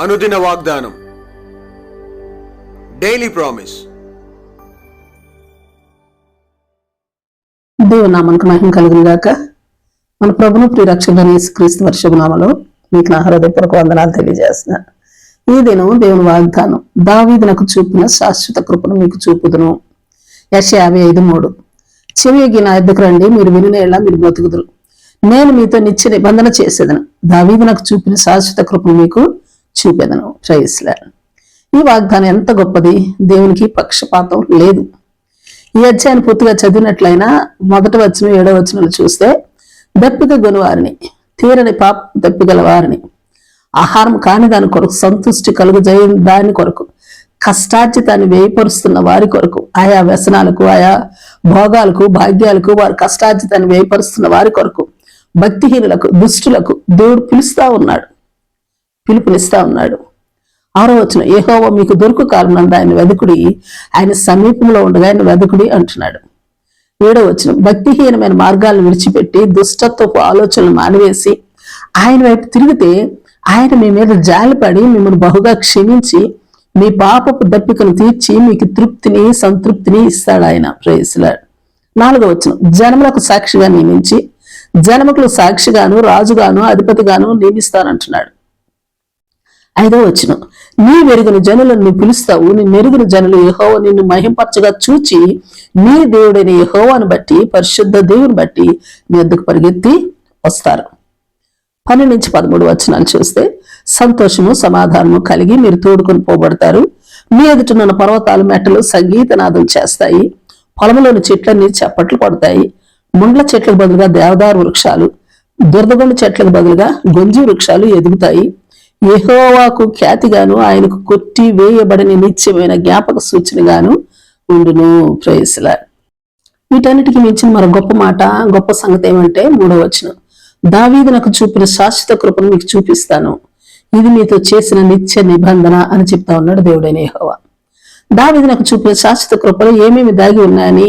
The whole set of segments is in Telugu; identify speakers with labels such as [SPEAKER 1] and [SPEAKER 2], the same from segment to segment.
[SPEAKER 1] అనుదిన వాగ్దానం. డైలీ ప్రామిస్
[SPEAKER 2] దేవునామానికి మహిమ కలుగునుగాక మన ప్రభును ప్రియరక్షకుడైన క్రీస్తు వర్షభనామలో మీకు నా హృదయపూర్వక వందనాలు తెలియజేస్తున్నా. ఈ దినం దేవుని వాగ్దానం దావీదునకు చూపిన శాశ్వత కృపను మీకు చూపుదును. యశ యాభై ఐదు మూడు. చెవియగి నా ఎద్దుకు రండి మీరు వినినేలా మీరు బ్రతుకుదురు. నేను మీతో నిత్య నిబంధన చేసేదను. దావీదునకు చూపిన శాశ్వత కృపను మీకు చూపెదను. ప్రైస్లా ఈ వాగ్దానం ఎంత గొప్పది? దేవునికి పక్షపాతం లేదు. ఈ అధ్యాయాన్ని పూర్తిగా చదివినట్లయినా మొదట వచ్చిన ఏడో వచనాలు చూస్తే దప్పిక గొనువారిని తీరని పాప దప్పిగల వారిని ఆహారం కాని దాని కొరకు సంతుష్టి కలుగు దాని కొరకు కష్టార్జితాన్ని వేయపరుస్తున్న వారి కొరకు ఆయా వ్యసనాలకు ఆయా భోగాలకు భాగ్యాలకు వారి కష్టార్జితాన్ని వేయపరుస్తున్న వారి కొరకు భక్తిహీనులకు దుష్టులకు దేవుడు పిలుస్తా ఉన్నాడు. పిలుపునిస్తా ఉన్నాడు. ఆరో వచ్చిన ఏహోవ మీకు దొరుకు కారణంగా ఆయన వెదుకుడి ఆయన సమీపంలో ఉండగా ఆయన వెదుకుడి అంటున్నాడు. ఏడో వచ్చిన భక్తిహీనమైన మార్గాలను విడిచిపెట్టి దుష్టత్వపు ఆలోచనలు మానివేసి ఆయన వైపు తిరిగితే ఆయన మీ మీద జాలిపడి మిమ్మల్ని బహుగా క్షమించి మీ పాపపు దప్పికను తీర్చి మీకు తృప్తిని సంతృప్తిని ఇస్తాడు ఆయన. ప్రేయసులాడు నాలుగో వచ్చిన జనములకు సాక్షిగా నియమించి జనములకు సాక్షిగాను రాజుగాను అధిపతిగాను నియమిస్తానంటున్నాడు. ఐదో వచ్చిన నీ మెరుగున జనులను నువ్వు పిలుస్తావు నీ మెరుగున జనులు యహోవ నిన్ను మహింపరచగా చూచి నీ దేవుడైన యహోవాను బట్టి పరిశుద్ధ దేవుని బట్టి నీ వద్దకు పరిగెత్తి వస్తారు. పన్నెండు నుంచి పదమూడు వచనాలు చూస్తే సంతోషము సమాధానము కలిగి మీరు తోడుకొని పోబడతారు. మీ ఎదుటనున్న పర్వతాలు మెట్టలు సంగీతనాదం చేస్తాయి. పొలంలోని చెట్లన్నీ చప్పట్లు పడతాయి ముండ్ల చెట్లకు బదులుగా దేవదారు వృక్షాలు దురదగొండ చెట్లకు బదులుగా గొంజి వృక్షాలు ఎదుగుతాయి. యహోవాకు ఖ్యాతిగాను ఆయనకు కొట్టి వేయబడని నిత్యమైన జ్ఞాపక సూచనగాను ఉండును. ప్రేయసుల వీటన్నిటికి మించిన మరో గొప్ప మాట గొప్ప సంగతి ఏమంటే మూడో వచనం. దావీదు నాకు చూపిన శాశ్వత కృపను మీకు చూపిస్తాను. ఇది మీతో చేసిన నిత్య నిబంధన అని చెప్తా ఉన్నాడు దేవుడైన యహోవా. దావీదు నాకు చూపిన శాశ్వత కృపలు ఏమేమి దాగి ఉన్నాయని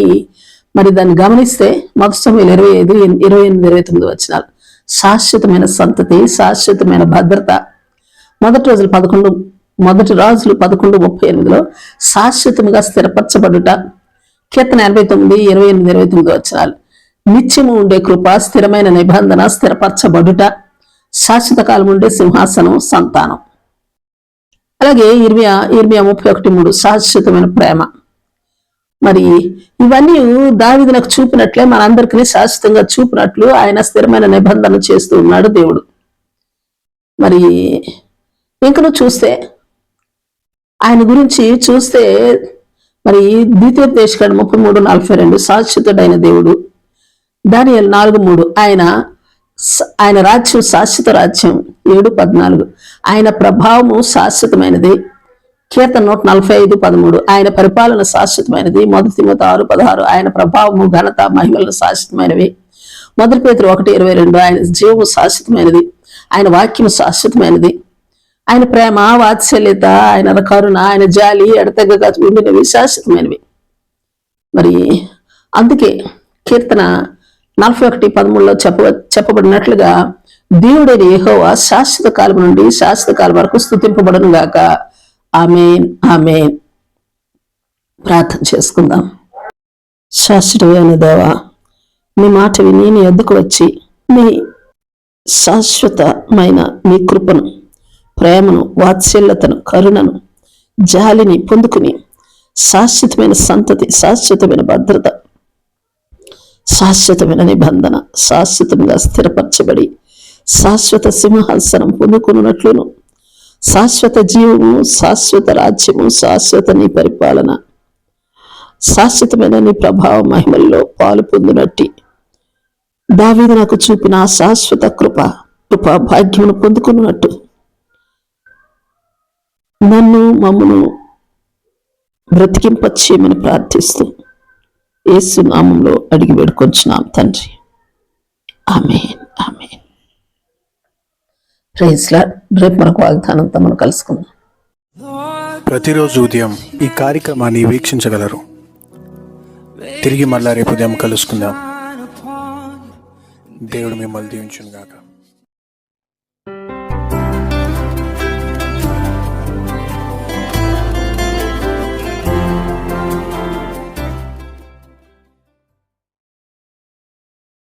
[SPEAKER 2] మరి దాన్ని గమనిస్తే మొదటి సమయంలో ఇరవై ఐదు ఇరవై ఎనిమిది ఇరవై తొమ్మిది వచ్చినాలు శాశ్వతమైన సంతతి శాశ్వతమైన భద్రత మొదటి రోజులు పదకొండు మొదటి రాజులు పదకొండు ముప్పై ఎనిమిదిలో శాశ్వతంగా స్థిరపరచబడుట. కీర్తన ఎనభై తొమ్మిది ఇరవై ఎనిమిది ఇరవై తొమ్మిది వచ్చినాలు నిత్యము ఉండే కృప స్థిరమైన నిబంధన స్థిరపరచబడుట. శాశ్వత కాలం ఉండే సింహాసనం సంతానం. అలాగే ఇర్మియా ఇర్మియా ముప్పై ఒకటి మూడు శాశ్వతమైన ప్రేమ. మరి ఇవన్నీ దావిదులకు చూపినట్లే మనందరికీ శాశ్వతంగా చూపినట్లు ఆయన స్థిరమైన నిబంధన చేస్తూ ఉన్నాడు దేవుడు. మరి ఇంకను చూస్తే ఆయన గురించి చూస్తే మరి ద్వితీయ ముప్పై మూడు నలభై రెండు శాశ్వతుడైన దేవుడు. దాని నాలుగు మూడు. ఆయన ఆయన రాజ్యం శాశ్వత రాజ్యం. ఏడు పద్నాలుగు. ఆయన ప్రభావము శాశ్వతమైనది. కీర్తన నూట నలభై ఐదు పదమూడు. ఆయన పరిపాలన శాశ్వతమైనది. మొదటి మొదటి ఆరు పదహారు. ఆయన ప్రభావము ఘనత మహిమలు శాశ్వతమైనవి. మొదటి పేతులు ఒకటి ఇరవై రెండు. ఆయన జీవము శాశ్వతమైనది. ఆయన వాక్యము శాశ్వతమైనది. ఆయన ప్రేమ వాత్సల్యత ఆయన కరుణ ఆయన జాలి ఎడతెగగా ఉండినవి శాశ్వతమైనవి మరి అందుకే కీర్తన నలభై ఒకటి పదమూడులో చెప్ప చెప్పబడినట్లుగా దేవుడైన యెహోవా శాశ్వత కాలం నుండి శాశ్వత కాలం వరకు స్థుతింపబడను గాక. Amen amen. ప్రార్థన చేసుకుందాం. శాశ్వతమైన దేవా మీ మాట విని నీ ఎద్దుకు వచ్చి మీ శాశ్వతమైన మీ కృపను ప్రేమను వాత్సల్యతను కరుణను జాలిని పొందుకుని శాశ్వతమైన సంతతి శాశ్వతమైన భద్రత శాశ్వతమైన నిబంధన శాశ్వతంగా స్థిరపరచబడి శాశ్వత సింహాసనం పొందుకున్నట్లును శాశ్వత జీవము శాశ్వత రాజ్యము శాశ్వత నీ పరిపాలన శాశ్వతమైన నీ ప్రభావ మహిమల్లో పాలు పొందినట్టి దావీదు నాకు చూపిన శాశ్వత కృప కృపా భాగ్యమును పొందుకున్నట్టు నన్ను మమ్మను బ్రతికింపచ్చేయమని ప్రార్థిస్తూ యేసు నామంలో అడిగి వేడుకొంచున్నాం తండ్రి. ఆమె ఆమె ప్రైజ్లా రేపు మనకు వాగ్దానంతో మనం కలుసుకుందాం.
[SPEAKER 3] ప్రతిరోజు ఉదయం ఈ కార్యక్రమాన్ని వీక్షించగలరు. తిరిగి మళ్ళా రేపు ఉదయం కలుసుకుందాం. దేవుడు మిమ్మల్ని దీవించుగాక